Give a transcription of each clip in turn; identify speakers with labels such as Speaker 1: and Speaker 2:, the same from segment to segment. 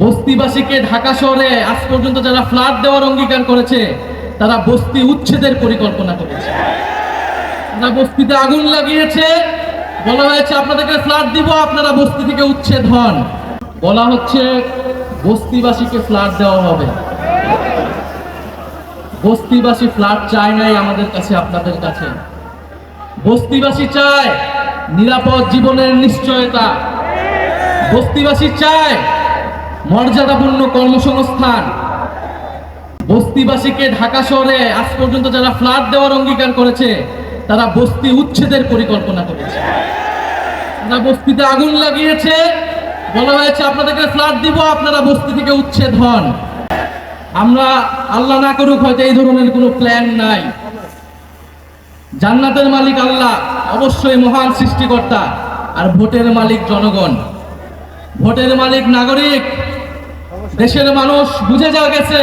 Speaker 1: বস্তিবাসীকে ঢাকা শহরে আজ পর্যন্ত যারা ফ্ল্যাট দেওয়ার অঙ্গীকার করেছে, তারা বস্তি উচ্ছেদের পরিকল্পনা করেছে। তারা বস্তিতে আগুন লাগিয়েছে, বলা হয়েছে, আপনাদেরকে ফ্ল্যাট দিব, আপনারা বস্তি থেকে উচ্ছেদ হন। বলা হচ্ছে, বস্তিবাসীকে ফ্ল্যাট দেওয়া হবে। বস্তিবাসী ফ্ল্যাট চায় নাই আমাদের কাছে, আপনাদের কাছে। বস্তিবাসী চায় নিরাপদ জীবনের নিশ্চয়তা। বস্তিবাসী চায় মর্যাদাপূর্ণ কর্মসংস্থান। বস্তিবাসীকে ঢাকা শহরে আজ পর্যন্ত যারা ফ্ল্যাট দেওয়ার অঙ্গীকার করেছে, তারা বস্তি উচ্ছেদের পরিকল্পনা করেছে। তারা বস্তিতে আগুন লাগিয়েছে। বলা হয়েছে, আপনাদেরকে ফ্ল্যাট দিব, আপনারা বস্তি থেকে উচ্ছেদ হন। আমরা, আল্লাহ না করুক, হয়তো এই ধরনের কোনো প্ল্যান নাই। জান্নাতের মালিক আল্লাহ, অবশ্যই মহান সৃষ্টিকর্তা আর ভোটের মালিক জনগণ। ভোটের মালিক নাগরিক দেশের মানুষ বুঝে যা গেছে,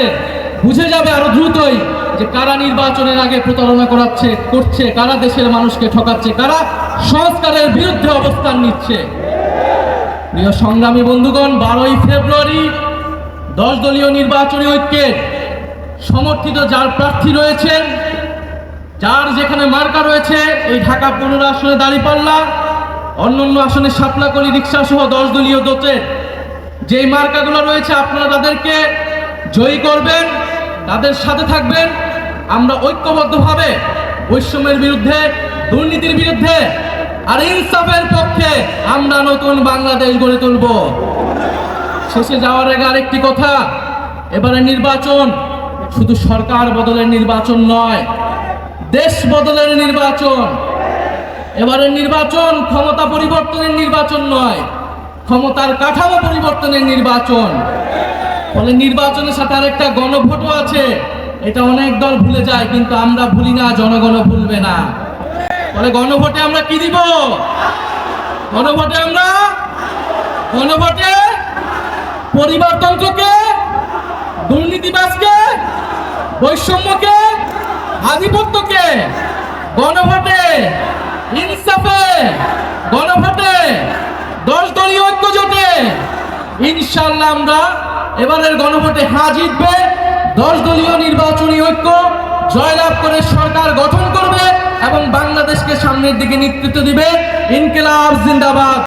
Speaker 1: বুঝে যাবে আরও দ্রুতই যে কারা নির্বাচনের আগে প্রতারণা করাচ্ছে, করছে, কারা দেশের মানুষকে ঠকাচ্ছে, কারা সংস্কারের বিরুদ্ধে অবস্থান নিচ্ছে। প্রিয় সংগ্রামী বন্ধুগণ, বারোই ফেব্রুয়ারি দশ দলীয় নির্বাচনী ঐক্যের সমর্থিত যার প্রার্থী রয়েছেন যার যেখানে মার্কা রয়েছে, এই ঢাকা পনেরো আসনে দাঁড়িপাল্লা, অন্যান্য আসনে সাতলাকলি রিক্সা সহ দশ দলীয় দোচের যেই মার্কাগুলো রয়েছে, আপনারা তাদেরকে জয়ী করবেন, তাদের সাথে থাকবেন। আমরা ঐক্যবদ্ধভাবে বৈষম্যের বিরুদ্ধে, দুর্নীতির বিরুদ্ধে আর ইনসাফের পক্ষে আমরা নতুন বাংলাদেশ গড়ে তুলব। শেষে যাওয়ার আগে আরেকটি কথা এবারে নির্বাচন শুধু সরকার বদলের নির্বাচন নয়, দেশ বদলের নির্বাচন। এবারের নির্বাচন ক্ষমতা পরিবর্তনের নির্বাচন নয় ক্ষমতার কাঠামো পরিবর্তনের নির্বাচন। ফলে নির্বাচনের সাথে আরেকটা গণভোটও আছে। এটা অনেক দল ভুলে যায়, কিন্তু আমরা ভুলি না জনগণ ভুলবে না। ফলে গণভোটে আমরা কি দিব? গণভোটে আমরা গণভোটে পরিবারতন্ত্রকে দুর্নীতিবাসকে বৈষম্যকে, আধিপত্যকে গণভোটে, ইনসাফে গণভোটে দশ দলীয় ঐক্য জোটে ইনশাল্লাহ আমরা এবারের গণভোটে হ্যাঁ জিতবে। দশ দলীয় নির্বাচনী ঐক্য জয়লাভ করে সরকার গঠন করবে এবং বাংলাদেশকে সামনের দিকে নেতৃত্ব দিবে। ইনকিলাব জিন্দাবাদ।